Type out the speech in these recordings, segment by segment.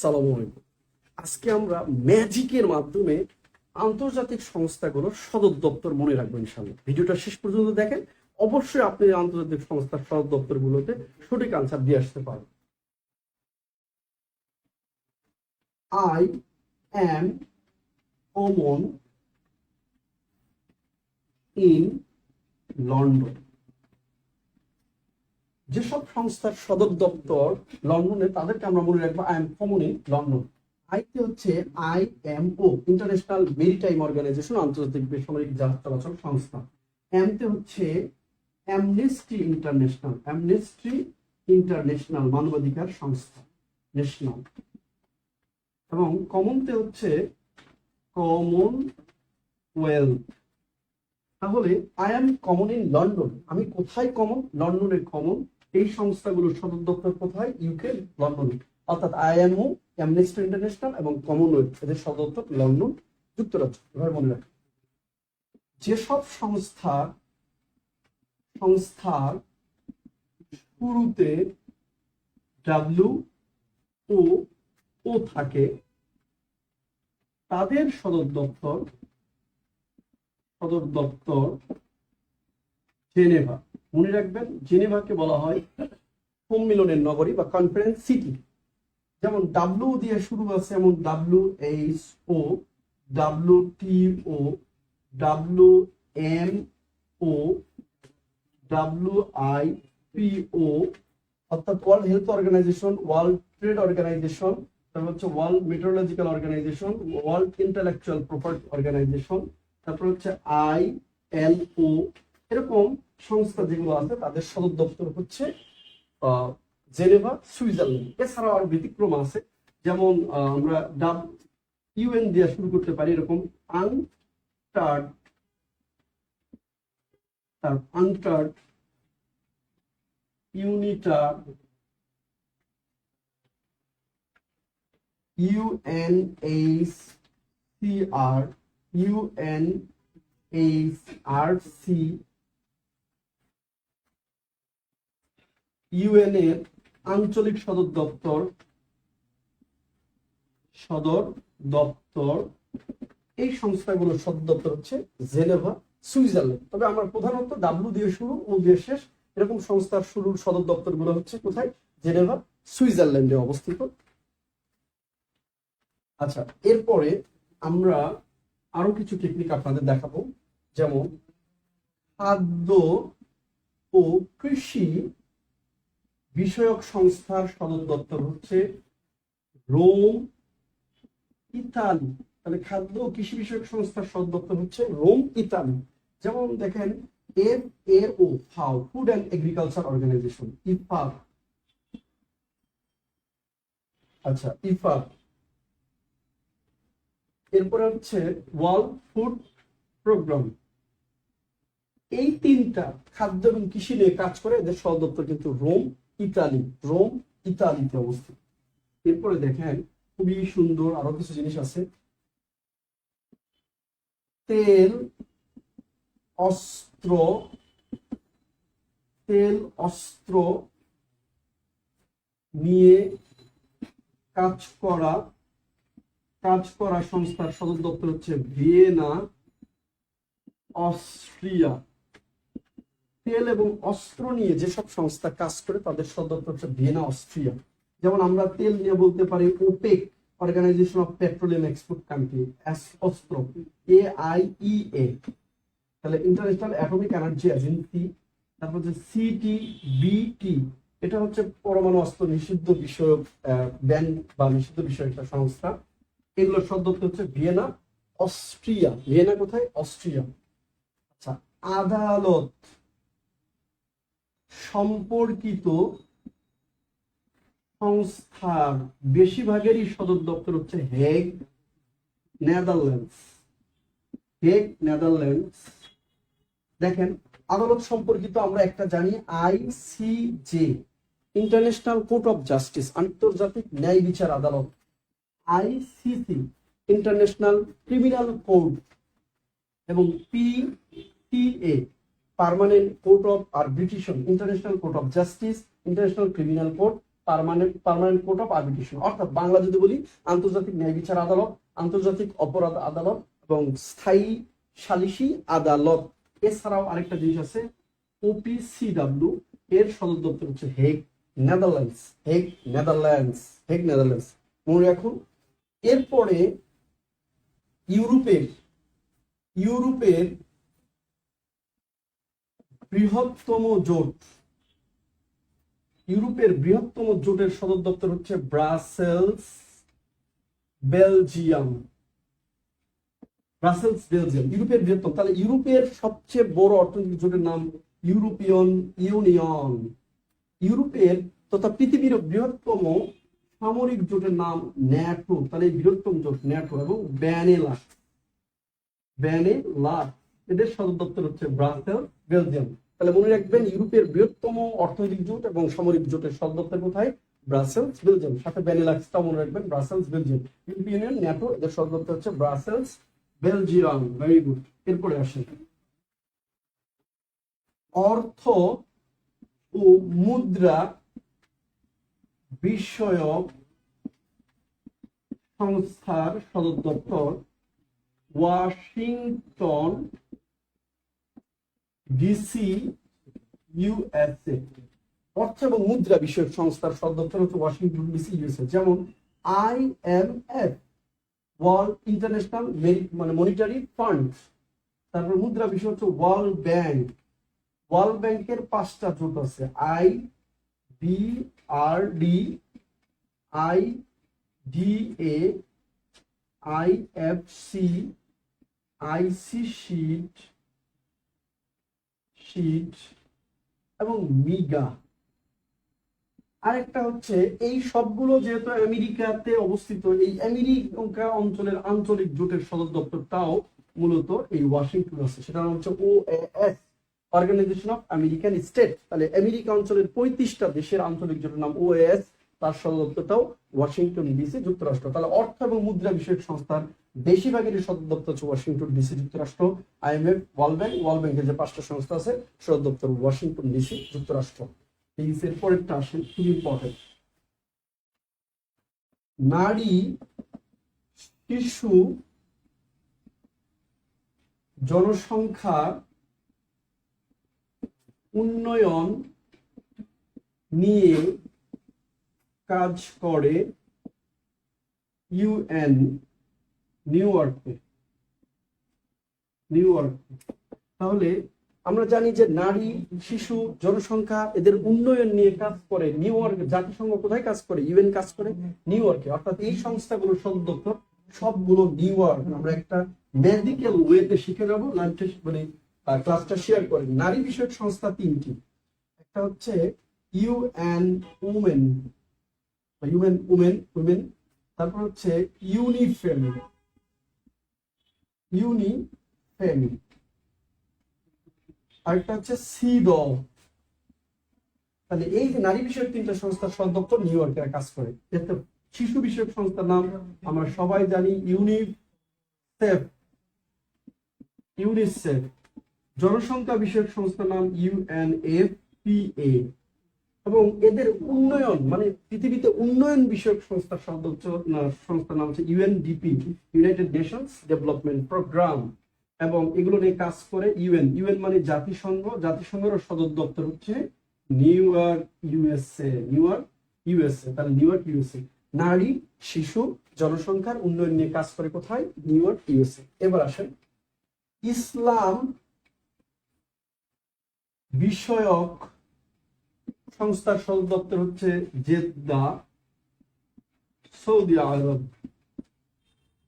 সালাম আলাইকুম। আজকে আমরা ম্যাজিকের মাধ্যমে আন্তর্জাতিক সংস্থাগুলোর সদর দপ্তর মনে রাখব ইনশাল্লাহ ভিডিওটা শেষ পর্যন্ত দেখেন। অবশ্যই আপনি আন্তর্জাতিক সংস্থার সদর দপ্তরগুলোতে সঠিক আনসার দিয়ে আসতে পারেন I am common in London যেসব সংস্থার সদর দপ্তর লন্ডনে, তাদেরকে আমরা মনে রাখব আই এম কমন লন্ডন আইতে হচ্ছে I M O international maritime organisation আন্তর্জাতিক বেসামরিক জাহাজ চলাচল সংস্থা এমতে হচ্ছে অ্যামনেস্টি ইন্টারন্যাশনাল অ্যামনেস্টি ইন্টারন্যাশনাল মানবাধিকার সংস্থা ন্যাশনাল এবং কমনতে হচ্ছে কমন ওয়েলথ তাহলে I M common in London আমি কোথায় কমন লন্ডনের কমন এই সংস্থাগুলোর সদর দপ্তর কোথায়? ইউকে লন্ডনে অর্থাৎ আইএমও অ্যামনেস্টি ইন্টারন্যাশনাল এবং কমনওয়েলথ এদের সদর দপ্তর লন্ডন যুক্তরাষ্ট্র এভাবে মনে রাখবেন যেসব সংস্থা, সংস্থার শুরুতে ডাব্লিউ ও ও থাকে, তাদের সদর দপ্তর সদর দপ্তর জেনেভা। মনে রাখবেন, জেনেভাকে বলা হয় সম্মিলনের নগরী বা কনফারেন্স সিটি যেমন ডাব্লিউ দিয়ে শুরু আছে, এমন W H O W T O W M O W I P O অর্থাৎ world health organisation world trade organisation তারপর হচ্ছে world meteorological organisation world intellectual property organisation তারপর হচ্ছে আই এল ও এরকম সংস্থা যেগুলো আছে, তাদের সদর দপ্তর হচ্ছে জেনেভা, সুইজারল্যান্ড। এছাড়াও আরও ব্যতিক্রম আছে, যেমন আমরা ডাব ইউএন দিয়ে শুরু করতে পারি, এরকম আনটার্ড, তার UNCTAD UNITAR UNH CR UNHCR UN এর আঞ্চলিক সদর দপ্তর সদর দপ্তর, এই সংস্থাগুলোর সদর দপ্তর হচ্ছে জেনেভা, সুইজারল্যান্ড। তবে আমরা প্রধানত ডাব্লিউ দিয়ে শুরু ও দিয়ে শেষ, এরকম সংস্থার শুরুর সদর দপ্তরগুলো হচ্ছে কোথায়? জেনেভা, সুইজারল্যান্ডে অবস্থিত। আচ্ছা এরপরে আমরা আরও কিছু টেকনিক আপনাদের দেখাবো, যেমন খাদ্য ও কৃষি বিষয়ক সংস্থার সদর দপ্তর হচ্ছে রোম, ইতালি। তাহলে খাদ্য ও কৃষি বিষয়ক সংস্থার সদর দপ্তর হচ্ছে রোম, ইতালি। যেমন দেখেন, F A O FAO food and agriculture organisation ইফার আচ্ছা ইফার এরপরে হচ্ছে ওয়ার্ল্ড ফুড প্রোগ্রাম। এই তিনটা খাদ্য এবং কৃষি নিয়ে কাজ করে এদের সদর দপ্তর কিন্তু রোম ইতালি, রোম, ইতালিতে অবস্থিত। এরপরে দেখেন, খুবই সুন্দর আরও কিছু জিনিস আছে। তেল, অস্ত্র তেল, অস্ত্র নিয়ে কাজ করা কাজ করা সংস্থার সদর দপ্তর হচ্ছে ভিয়েনা, অস্ট্রিয়া। তেল এবং অস্ত্র নিয়ে যেসব সংস্থা কাজ করে, তাদের সদর হচ্ছে ভিয়েনা, অস্ট্রিয়া। যেমন আমরা তেল নিয়ে বলতে পারি OPEC organisation of petroleum export country অস্ত্র, এ আই ই এ। তাহলে ইন্টারন্যাশনাল অ্যাটমিক এনার্জি এজেন্সি তারপর হচ্ছে সিটি বিটি এটা হচ্ছে পরমাণু অস্ত্র নিষিদ্ধ বিষয়ক ব্যান বা নিষিদ্ধ বিষয়ক একটা সংস্থা। এগুলোর সদর হচ্ছে ভিয়েনা, অস্ট্রিয়া। ভিয়েনা কোথায়? অস্ট্রিয়া। আচ্ছা আদালত। সম্পর্কিত সংস্থার বেশিরভাগেরই সদর দপ্তর হচ্ছে হেগ নেদারল্যান্ডস। Hague Netherlands. দেখেন, আদালত সম্পর্কিত আমরা একটা জানি ICJ international court of justice, আন্তর্জাতিক ন্যায় বিচার আদালত। আইসিসি ইন্টারন্যাশনাল ক্রিমিনাল কোর্ট এবং PTA permanent court of arbitration international court of justice, international criminal court, permanent permanent court of arbitration অর্থাৎ বাংলা যদি বলি, আন্তর্জাতিক ন্যায় বিচার আদালত, আন্তর্জাতিক অপরাধ আদালত এবং স্থায়ী সালিসি আদালত। এছাড়াও আরেকটা জিনিস আছে ওপিসিডাব্লিউ এর সদর দপ্তর হচ্ছে Hague Netherlands Hague Netherlands Hague Netherlands. মনে রাখুন, এরপরে ইউরোপের ইউরোপের বৃহত্তম জোট। ইউরোপের বৃহত্তম জোটের সদর দপ্তর হচ্ছে ব্রাসেলস, বেলজিয়াম। ব্রাসেলস, বেলজিয়াম, ইউরোপের বৃহত্তম। তাহলে ইউরোপের সবচেয়ে বড় অর্থনৈতিক জোটের নাম ইউরোপিয়ান ইউনিয়ন। ইউরোপের তথা পৃথিবীর বৃহত্তম সামরিক জোটের নাম ন্যাটো। তাহলে বৃহত্তম জোট ন্যাটো এবং ব্যানেলা ব্যানেলা এদের সদর দপ্তর হচ্ছে ব্রাসেল বেলজিয়াম। তাহলে মনে রাখবেন ইউরোপের বৃহত্তম অর্থনৈতিক জোট এবং সামরিক জোটের সদর দপ্তর কোথায়? Brussels, Belgium. সাথে ব্যানেলাক্সটাও মনে রাখবেন, Brussels, Belgium. European Union, NATO, এদের সদর দপ্তর হচ্ছে ব্রাসেলস, বেলজিয়াম। ভেরি গুড এরপরে আসেন অর্থ ও মুদ্রা বিষয়ক সংস্থার সদর দপ্তর ওয়াশিংটন ডিসি ইউএসএ অর্থ এবং মুদ্রা বিষয়ক সংস্থার সদর দপ্তর হচ্ছে ওয়াশিংটন ডিসি ইউএসএ যেমন আইএমএফ ওয়ার্ল্ড ইন্টারন্যাশনাল মানে মনিটারি ফান্ড তারপর মুদ্রা বিষয় হচ্ছে ওয়ার্ল্ড ব্যাংক ওয়ার্ল্ড ব্যাংকের পাঁচটা জোট আছে I B R D I D A I F C IC sheet শিট এবং মিগা। আরেকটা হচ্ছে এই সবগুলো যেহেতু আমেরিকাতে অবস্থিত, এই আমেরিকা অঞ্চলের আঞ্চলিক জোটের সদর দপ্তরটাও মূলত এই ওয়াশিংটন আছে। সেটা হচ্ছে O S organisation of American state তাহলে আমেরিকা অঞ্চলের পঁয়ত্রিশটা দেশের আঞ্চলিক জোটের নাম ও এস তার সদর দপ্তরটাও ওয়াশিংটন ডিসি যুক্তরাষ্ট্র। তাহলে অর্থ এবং মুদ্রা বিষয়ক সংস্থার বেশিরভাগের সদর দপ্তর হচ্ছে ওয়াশিংটন ডিসি যুক্তরাষ্ট্র আইএমএফ ওয়ার্ল্ড ব্যাংক ওয়ার্ল্ড ব্যাংকের যে পাঁচটা সংস্থা আছে, সদর দপ্তর ওয়াশিংটন ডিসি যুক্তরাষ্ট্র। এই এর পরেরটা আসেন খুব ইম্পর্টেন্ট নারী শিশু জনসংখ্যা উন্নয়ন নিয়ে কাজ করে ইউএন। নিউ ইয়র্কে নিউ ইয়র্কে তাহলে আমরা জানি যে নারী, শিশু, জনসংখ্যা এদের উন্নয়ন নিয়ে কাজ করে। নিউ ইয়র্ক জাতিসংঘ কোথায় কাজ করে? ইউএন কাজ করে নিউ ইয়র্কে অর্থাৎ এই সংস্থাগুলো দপ্তর সবগুলো নিউ ইয়র্ক আমরা একটা মেডিকেল ওয়েতে শিখে যাব লাঞ্চে মানে ক্লাসটা শেয়ার করেন নারী বিষয়ক সংস্থা তিনটি। একটা হচ্ছে UN women UN women women তারপর হচ্ছে ইউনিফেম ইউনিফেম আরেকটা হচ্ছে সিডল তাহলে এই যে নারী বিষয়ক তিনটা সংস্থার সদর দপ্তর নিউ ইয়র্কে কাজ করে। শিশু বিষয়ক সংস্থার নাম আমরা সবাই জানি, ইউনিসেফ। ইউনিসেফ। জনসংখ্যা বিষয়ক সংস্থার নাম ইউএনএফপিএ। এবং এদের উন্নয়ন মানে পৃথিবীতে উন্নয়ন বিষয়ক সংস্থার সদস্য সংস্থার নাম হচ্ছে UNDP United Nations development programme এবং এগুলো নিয়ে কাজ করে ইউএন ইউএন মানে জাতিসংঘ জাতিসংঘের সদর দপ্তর হচ্ছে New York USA New York USA তাহলে নিউ ইয়র্ক ইউএসএ নারী, শিশু, জনসংখ্যার উন্নয়ন নিয়ে কাজ করে কোথায়? নিউ ইয়র্ক ইউএসএ এবার আসেন, ইসলাম বিষয়ক সংস্থার সদর দপ্তর হচ্ছে জেদ্দা, সৌদি আরব।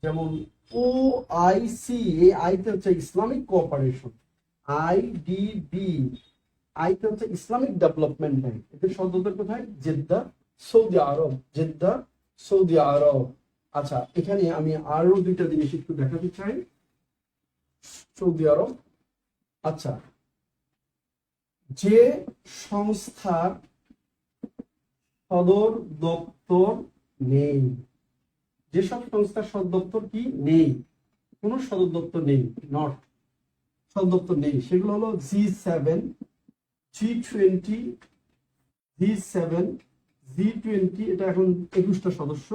যেমন ও আই সি এই আইতে হচ্ছে Islamic cooperation. I D B আইতে হচ্ছে ইসলামিক ডেভেলপমেন্ট ব্যাংক। এদের সদর কোথায়? জেদ্দা, সৌদি আরব। জেদ্দা, সৌদি আরব। আচ্ছা এখানে আমি আরও দুইটা জিনিস একটু দেখাতে চাই। সৌদি আরব। আচ্ছা যে সংস্থার সদর দপ্তর নেই। যেসব সংস্থার সদর দপ্তর কি? নেই। কোন সদর দপ্তর নেই নট সদর দপ্তর নেই। সেগুলো হলো G seven G twenty G seven G twenty এটা এখন একুশটা সদস্য।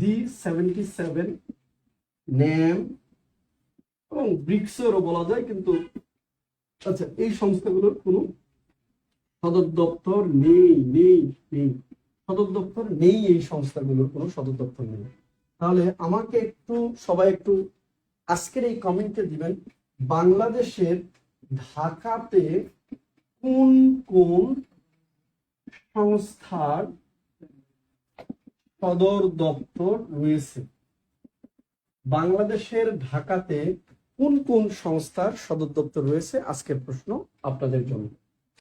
জি সেভেন্টি সেভেন ন্যাম এবং ব্রিক্সেরও বলা যায়, কিন্তু আচ্ছা এই সংস্থাগুলোর কোনো সদর দপ্তর নেই নেই নেই। সদর দপ্তর নেই, এই সংস্থাগুলোর কোনো সদর দপ্তর নেই। তাহলে আমাকে একটু, সবাই একটু আজকের এই কমেন্টে দিবেন, বাংলাদেশের ঢাকাতে কোন কোন সংস্থার সদর দপ্তর রয়েছে? বাংলাদেশের ঢাকাতে কোন কোন সংস্থার সদর দপ্তর রয়েছে? আজকের প্রশ্ন আপনাদের জন্য।